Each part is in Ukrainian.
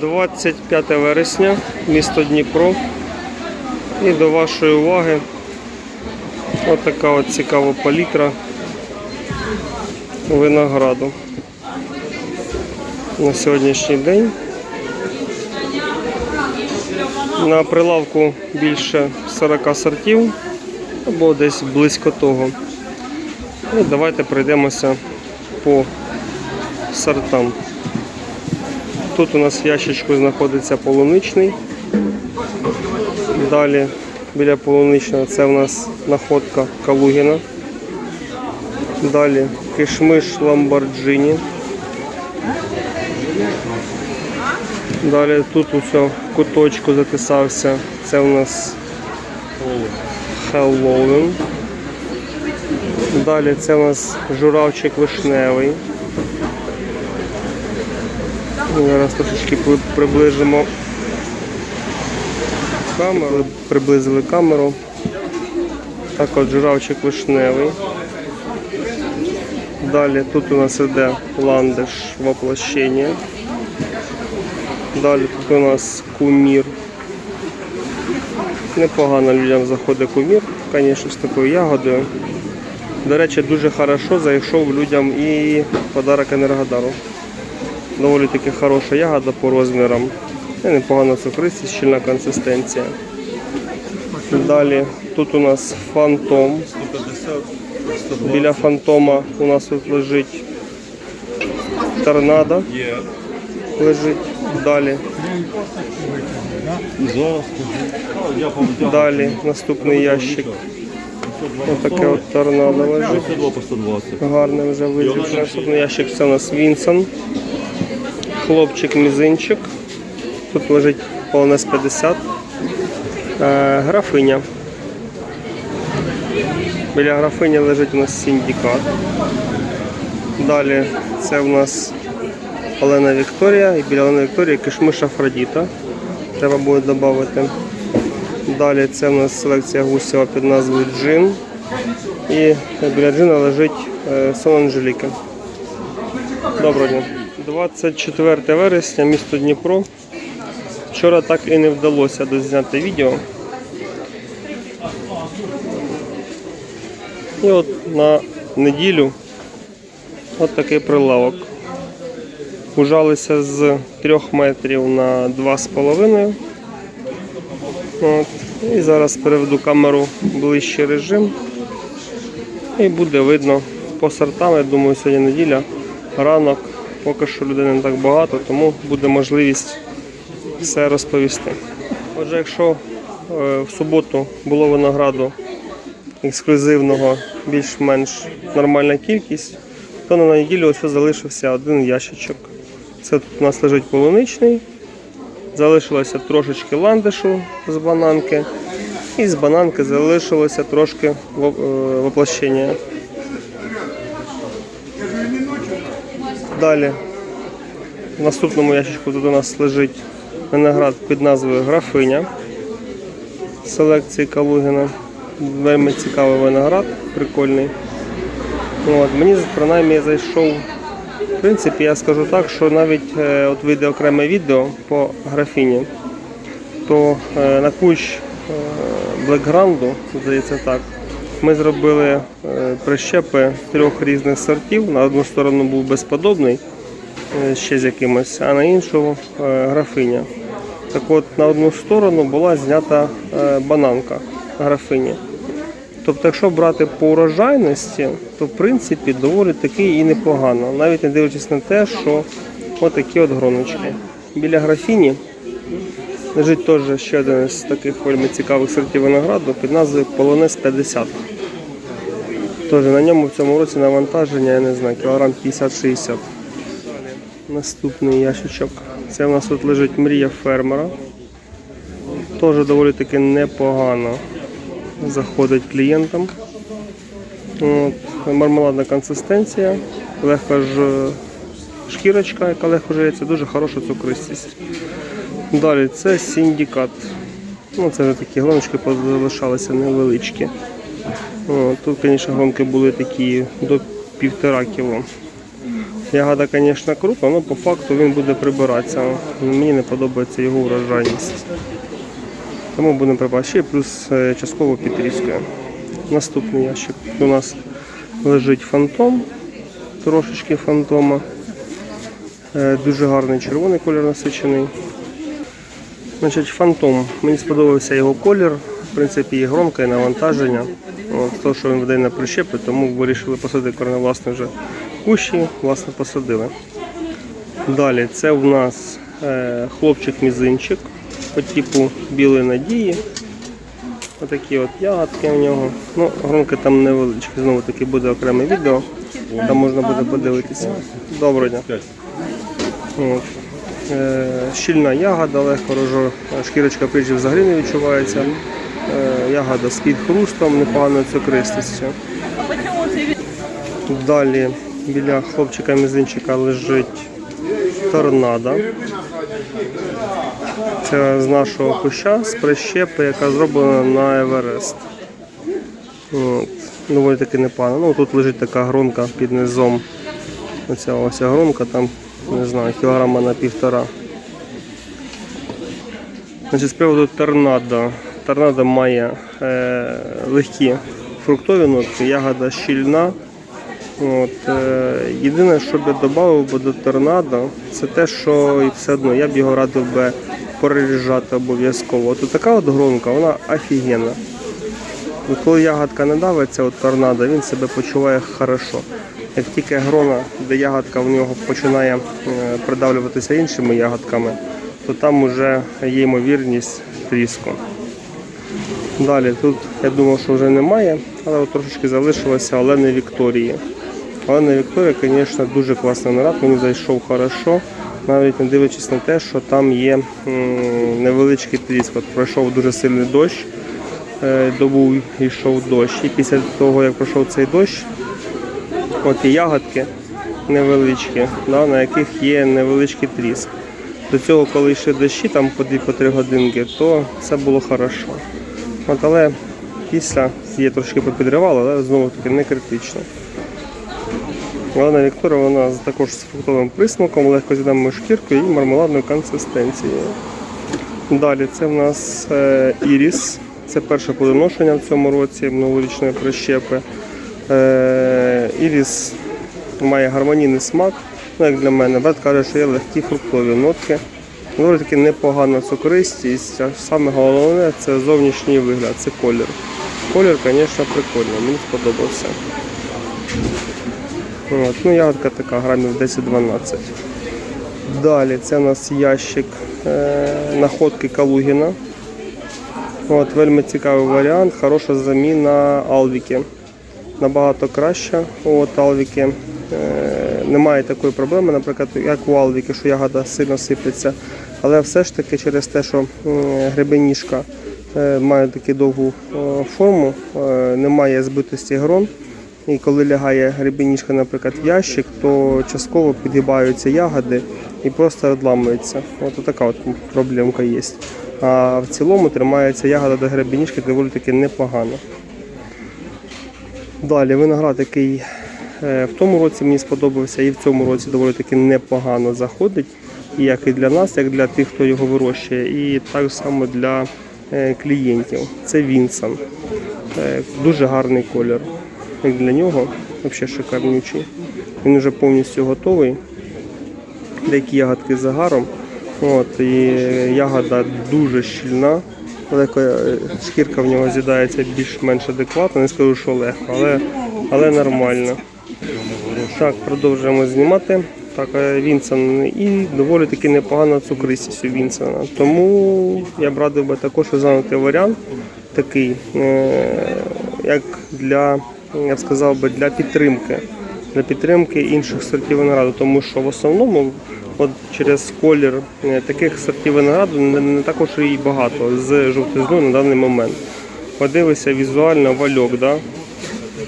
25 вересня, місто Дніпро. І до вашої уваги отака от цікава палітра винограду. На сьогоднішній день. На прилавку більше 40 сортів або десь близько того. І давайте пройдемося по сортам. Тут у нас в ящичку знаходиться полуничний. Далі біля полуничного це у нас находка Калугіна. Далі кишмиш Ламборджині. Далі тут усе в куточку затисався. Це у нас Хеллоуін. Далі це у нас журавчик вишневий. Зараз трошечки при- приближимо камеру, приблизили камеру. Так от журавчик вишневий. Далі тут у нас іде ландиш воплощення. Далі тут у нас кумір. Непогано людям заходить кумір, звісно, з такою ягодою. До речі, дуже хорошо зайшов людям і подарок Енергодару. Доволі таки хороша ягода по розмірам. І непогана цукристість, щільна консистенція. Далі тут у нас фантом. Біля фантома у нас тут лежить торнадо. Лежить. Далі. Далі наступний ящик. Отаке от торнадо лежить. 52 по 120. Гарний вже вигляд. Наступний ящик це у нас Вінсон. Хлопчик мізинчик. Тут лежить полонез 50. Е, графиня. Біля графині лежить у нас синдикат. Далі це у нас Олена Вікторія і біля Олени Вікторії кишмиш Афродіта. Треба буде додати. Далі це у нас селекція гусєва під назвою Джин. І біля джина лежить е, сон Анжеліки. Доброго дня. 24 вересня, місто Дніпро. Вчора так і не вдалося дозняти відео. І от на неділю от такий прилавок. Ужалися з 3 метрів на 2,5. От. І зараз переведу камеру в ближчий режим. І буде видно по сортам. Я думаю, сьогодні неділя, ранок. Поки що людей не так багато, тому буде можливість все розповісти. Отже, якщо е, в суботу було винограду ексклюзивного більш-менш нормальна кількість, то на неділю ось залишився один ящичок. Це тут у нас лежить полуничний, залишилося трошечки ландишу з бананки, і з бананки залишилося трошки е, воплощення. Далі в наступному ящичку тут у нас лежить виноград під назвою Графиня селекції Калугіна. Вельми цікавий виноград, прикольний. От, мені принаймні зайшов. В принципі, я скажу так, що навіть е, от вийде окреме відео по графіні, то е, на кущ е, блекграунду, здається так, ми зробили е, прищепи трьох різних сортів. На одну сторону був безподобний, е, ще з якимось, а на іншу е, графиня. Так от на одну сторону була знята бананка графині. Тобто, якщо брати по урожайності, то в принципі доволі таки і непогано, навіть не дивлячись на те, що отакі от гроночки. Біля графіні лежить теж ще один з таких вельми цікавих сортів винограду під назвою Полонез 50. Тож на ньому в цьому році навантаження, я не знаю, кілограм 50-60. Наступний ящичок. Це у нас тут лежить мрія фермера. Теж доволі таки непогано заходить клієнтам. От, мармеладна консистенція, легка ж шкірочка, яка легко жиється, дуже хороша цукристість. Далі це синдикат. Ну, це вже такі гроночки залишалися невеличкі. О, тут, звісно, гронки були такі до півтора кіло. Ягода, звісно, крупна, але по факту він буде прибиратися. Мені не подобається його урожайність. Тому будемо прибирати. Ще плюс е, частково підрізкою. Наступний ящик у нас лежить фантом, трошечки фантома. Е, Дуже гарний червоний колір насичений. Значить, фантом. Мені сподобався його колір. В принципі, і громка, і навантаження. От, то, що він видає на прищепи, тому вирішили посадити корневласне вже кущі, власне, посадили. Далі це в нас е, хлопчик-мізинчик по типу білої надії. Отакі от ягодки у нього. Ну, громки там невеличкі, знову таки буде окреме відео. Там можна буде подивитися. Доброго дня. От. Е, щільна ягода, легко рожо, шкірочка прижі взагалі не відчувається. Е, ягода з під хрустом, непоганою цукристістю. Далі біля хлопчика мізинчика лежить торнадо. Це з нашого куща, з прищепи, яка зроблена на Еверест. От. Доволі таки непогано. Ну, тут лежить така гронка під низом. Оця ось гронка, там, не знаю, кілограма на півтора. Значить, з приводу торнадо. Торнадо має е, легкі фруктові нотки, ягода щільна. От, е, єдине, що б я додав би до торнадо, це те, що і все одно я б його радив би переріжати обов'язково. От така от гронка, вона офігенна. Коли ягодка не давиться, от торнадо, він себе почуває хорошо. Як тільки грона, де ягодка в нього починає е, придавлюватися іншими ягодками, то там вже є ймовірність тріску. Далі тут я думав, що вже немає, але трошечки залишилося Олени Вікторії. Олена Вікторія, звісно, дуже класний нарад, мені зайшов хорошо, навіть не дивлячись на те, що там є невеличкий тріск. От пройшов дуже сильний дощ, е, добу йшов дощ. І після того, як пройшов цей дощ, от і ягодки невеличкі, да, на яких є невеличкий тріск. До цього, коли йшли дощі, там по 2-3 годинки, то це було хорошо. От, але після її трошки попідривало, але знову таки не критично. Олена Вікторія вона також з фруктовим присмаком, легко з'їдамою шкіркою і мармеладною консистенцією. Далі це в нас е, іріс. Це перше плодоношення в цьому році новорічної прищепи. Е, іріс має гармонійний смак, ну, як для мене. Брат каже, що є легкі фруктові нотки. Доволі таки непогана цукристість, а саме головне це зовнішній вигляд, це колір. Колір, звісно, прикольний, мені сподобався. От, ну, ягодка така, грамів 10-12. Далі це у нас ящик е, находки Калугіна. От, вельми цікавий варіант, хороша заміна Алвіки. Набагато краща. От, Алвіки. Е, немає такої проблеми, наприклад, як у Алвіки, що ягода сильно сипеться. Але все ж таки через те, що гребеніжка е, має таку довгу е, форму, немає збитості грон. І коли лягає гребеніжка, наприклад, в ящик, то частково підгибаються ягоди і просто відламуються. От така от проблемка є. А в цілому тримається ягода до гребеніжки доволі таки непогано. Далі виноград, який е, в тому році мені сподобався, і в цьому році доволі таки непогано заходить. Як і для нас, як для тих, хто його вирощує, і так само для е, клієнтів. Це Вінсон. Е, Дуже гарний колір. Як для нього, взагалі шикарнючий. Він вже повністю готовий. Деякі ягодки з загаром. От, і ягода дуже щільна. Легко е, шкірка в нього з'їдається більш-менш адекватно, не скажу, що легко, але, але нормально. Так, продовжуємо знімати. Так, е, Вінсон і доволі таки непогана цукристість у Вінсона. Тому я б радив би також розглянути варіант такий, е, як для, я б сказав би, для підтримки. Для підтримки інших сортів винограду, тому що в основному через колір е, таких сортів винограду не, також і багато з жовтизною на даний момент. Подивися візуально вальок, да?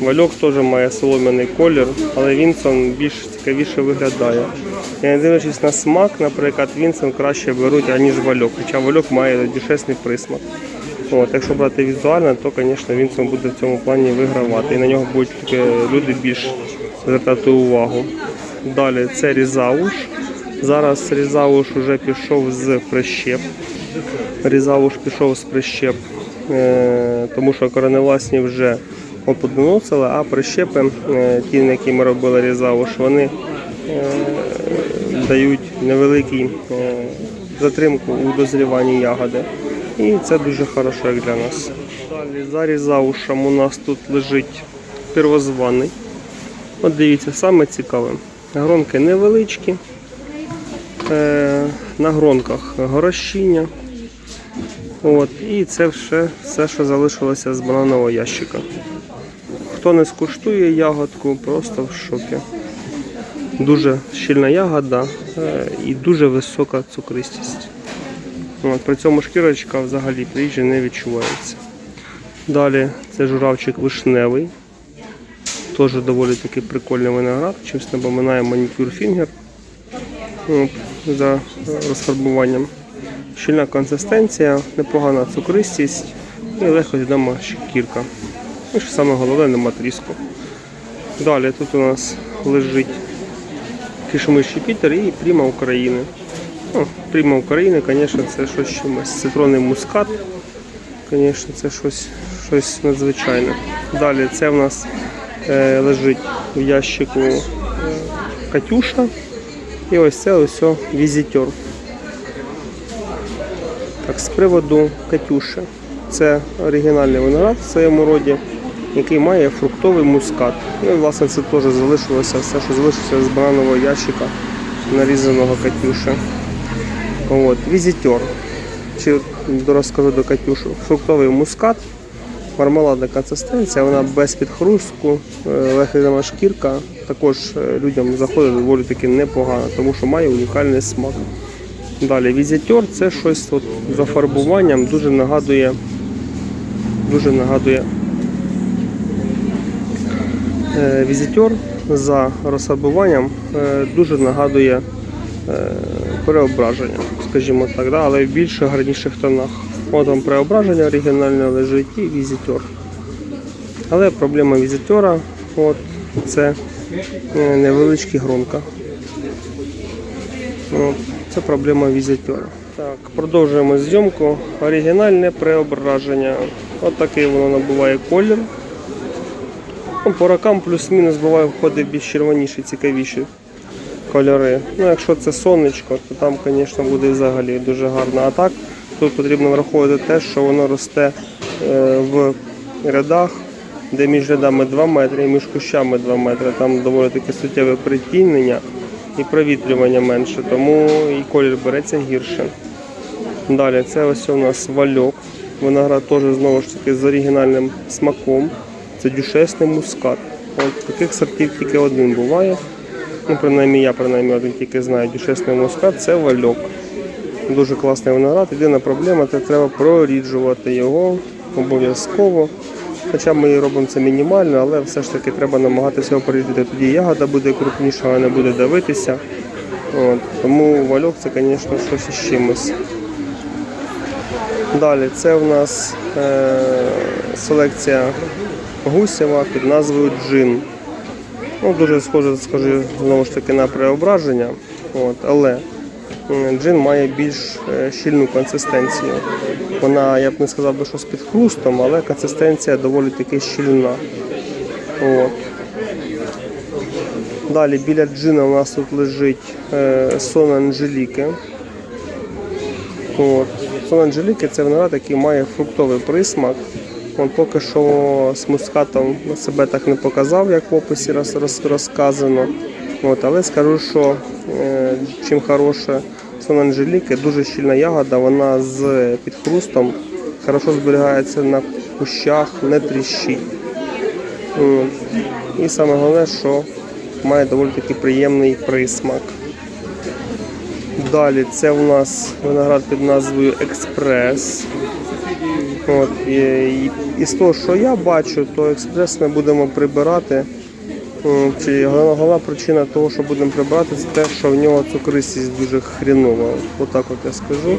Вальок теж має солом'яний колір, але Вінсон більш цікавіше виглядає. І не дивлячись на смак, наприклад, Вінсон краще беруть, аніж вальок, хоча вальок має дешесний присмак. От, якщо брати візуально, то, звісно, Вінсон буде в цьому плані вигравати. І на нього будуть люди більш звертати увагу. Далі це різауш. Зараз різауш вже пішов з прищеп. Різауш пішов з прищеп, е, тому що кореневласні вже оподоносили, а прищепи, е, ті, які ми робили різауш, вони е, дають невеликий затримку у дозріванні ягоди. І це дуже хорошо як для нас. Далі за різаушем у нас тут лежить первозваний. От дивіться, саме цікаве. Гронки невеличкі. Е, на гронках горошіння. От, і це все, все, що залишилося з бананового ящика. Хто не скуштує ягодку, просто в шокі. Дуже щільна ягода е, і дуже висока цукристість. От, при цьому шкірочка взагалі при їжі не відчувається. Далі це журавчик вишневий. Теж доволі таки прикольний виноград, чимось напоминає манікюр фінгер От, за розфарбуванням. Щільна консистенція, непогана цукристість і легко відома шкірка. І що саме головне, нема тріску. Далі тут у нас лежить кишмиші Пітер і Пріма України. Ну, Пріма України, звісно, це щось чимось. Цитронний мускат. Звісно, це щось, щось надзвичайне. Далі це в нас е, лежить в ящику е, Катюша. І ось це ось візитер. Так, з приводу Катюши. Це оригінальний виноград в своєму роді, який має фруктовий мускат. Ну і власне це теж залишилося все, що залишилося з бананового ящика нарізаного Катюши. От, візитер. Чи розкажу до Катюши. Фруктовий мускат, мармеладна консистенція, вона без підхрустку, е, легка шкірка. Також е, людям заходить доволі таки непогано, тому що має унікальний смак. Далі візитер це щось от за фарбуванням дуже нагадує. Дуже нагадує е, візитер за розфарбуванням дуже нагадує переображення, скажімо так, але в більш гарніших тонах. Там преображення оригінальне лежить і візитер. Але проблема візитера от, це е, невеличкі гронка. От, це проблема візитера. Так, продовжуємо зйомку. Оригінальне преображення. От такий воно набуває колір. Ну, по рокам плюс-мінус буває входить більш червоніші, цікавіші кольори. Ну, якщо це сонечко, то там, звісно, буде взагалі дуже гарно. А так, тут потрібно враховувати те, що воно росте е, в рядах, де між рядами 2 метри і між кущами 2 метри. Там доволі таке суттєве притінення і провітрювання менше, тому і колір береться гірше. Далі це ось у нас вальок. Виноград теж знову ж таки з оригінальним смаком. Це дюшесний мускат. От таких сортів тільки один буває. Ну, принаймні я принаймні один тільки знаю. Дюшесний мускат це вальок. Дуже класний виноград. Єдина проблема це треба проріджувати його обов'язково. Хоча ми робимо це мінімально, але все ж таки треба намагатися його. Тоді ягода буде крупніша, вона не буде давитися. От. Тому вальок це, звісно, щось із чимось. Далі це в нас е, селекція гусєва під назвою Джин. Ну, дуже схоже, скажу, знову ж таки на преображення. От, але джин має більш е, щільну консистенцію. Вона, я б не сказав би, що з підхрустом, але консистенція доволі таки щільна. От. Далі біля джина у нас тут лежить е, сон Анжеліки. От. Сон Анжеліки це виноград, який має фруктовий присмак. Он поки що з мускатом себе так не показав, як в описі роз, роз, розказано. От, але скажу, що е, чим хороше сон Анжеліки, дуже щільна ягода, вона з підхрустом хорошо зберігається на кущах, не тріщить. І саме головне, що має доволі таки приємний присмак. Далі це у нас виноград під назвою Експрес. От, і, і, і з того, що я бачу, то експрес ми будемо прибирати. Чи головна, головна причина того, що будемо прибирати, це те, що в нього цукристість дуже хрінова. Отак от я скажу.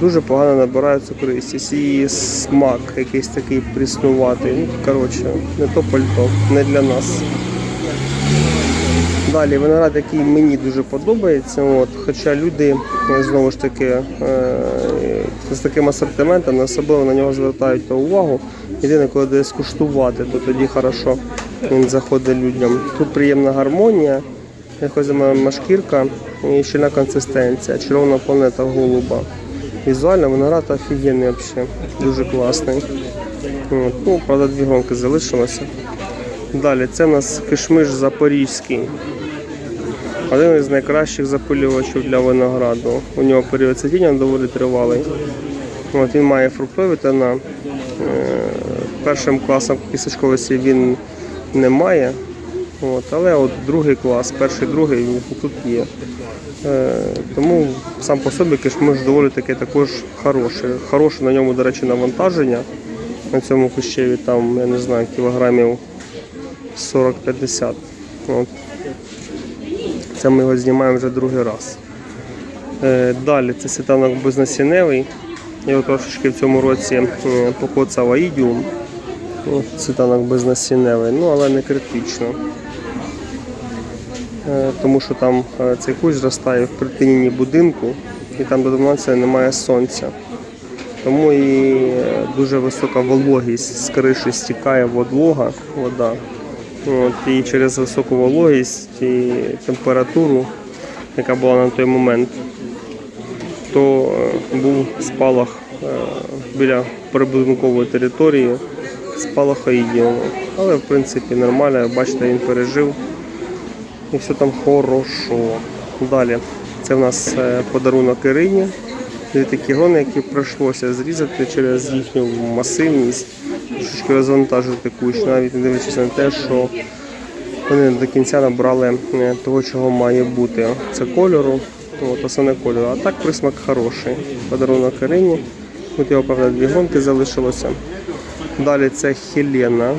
Дуже погано набирає цукристість. І смак якийсь такий пріснуватий. Ну, коротше, не то пальто, не для нас. Далі виноград, який мені дуже подобається. От, хоча люди е, знову ж таки е, з таким асортиментом особливо на нього звертають увагу. Єдине, коли десь скуштувати, то тоді хорошо він заходить людям. Тут приємна гармонія, якось шкірка і щільна консистенція, червона планета голуба. Візуально виноград офігенний взагалі, дуже класний. От, ну, правда, дві гонки залишилося. Далі, це у нас кишмиш запорізький. Один із найкращих запилювачів для винограду. У нього період цвітіння доволі тривалий. От, він має фруктові тона. Е, першим класом кісточковості він не має. От, але от другий клас, перший, другий тут є. Е, тому сам по собі кишмиш доволі таки також хороший. Хороше на ньому, до речі, навантаження. На цьому кущеві там, я не знаю, кілограмів 40-50. От. Це ми його знімаємо вже другий раз. Е, далі це світанок безнасінневий. Його трошечки в цьому році е, покоцав аїдіум. От, світанок безнасінневий, ну але не критично. Е, тому що там е, цей кущ зростає в притиніні будинку і там до 12 немає сонця. Тому і е, дуже висока вологість з криші стікає водлога, вода. От, і через високу вологість і температуру, яка була на той момент, то був спалах біля прибудинкової території, спалах аїдіуму. Але в принципі нормально, бачите, він пережив і все там хорошо. Далі це в нас е, подарунок Ірині. Дві такі грони, які прийшлося зрізати через їхню масивність, трошечки розвантажити кущ, навіть не дивлячись на те, що вони до кінця набрали е, того, чого має бути. Це кольору, от, основне кольору. А так присмак хороший. Подарунок Ірині. Тут його, правда, дві гронки залишилося. Далі це Хелена.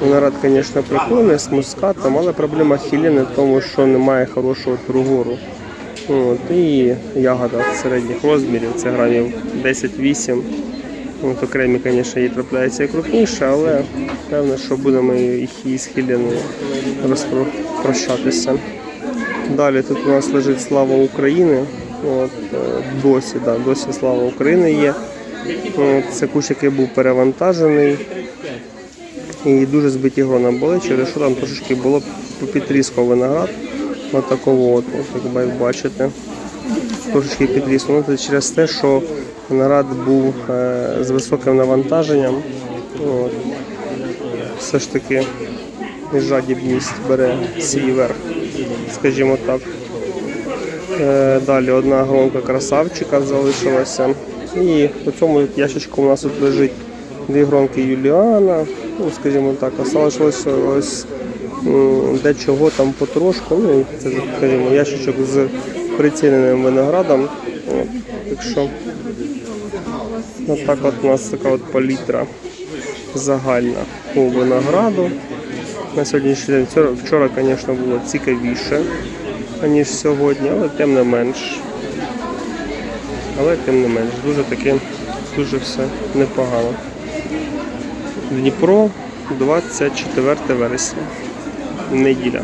Виноград, звісно, прикольний з мускатом, але проблема Хелени в тому, що немає хорошого тургору. От, і ягода середніх розмірів, це грамів 10-8. От, окремі, звісно, їй трапляються і крупніше, але певно, що будемо їх із Хеленою розпрощатися. Далі тут у нас лежить слава України. От, е, досі, да, досі слава України є. От, це кущ, який був перевантажений. І дуже збиті грона були, через що там трошечки було підрізко виноград. Ось такого от, як бачите. Трошечки підрізко. Ну, це через те, що виноград був е, з високим навантаженням. От. Все ж таки жадібність бере свій верх, скажімо так. Е, Далі одна гронка красавчика залишилася. І по цьому ящичку у нас тут лежить дві гронки Юліана, ну, скажімо так, а залишилося ось дечого там потрошку. Ну, це, скажімо, ящичок з приціненим виноградом. Так що отак от у нас така от палітра загальна по винограду. На сьогоднішній день вчора, звісно, було цікавіше, ніж сьогодні, але тим не менш. Але тим не менш, дуже таки, дуже все непогано. Дніпро, 24 вересня. Неділя.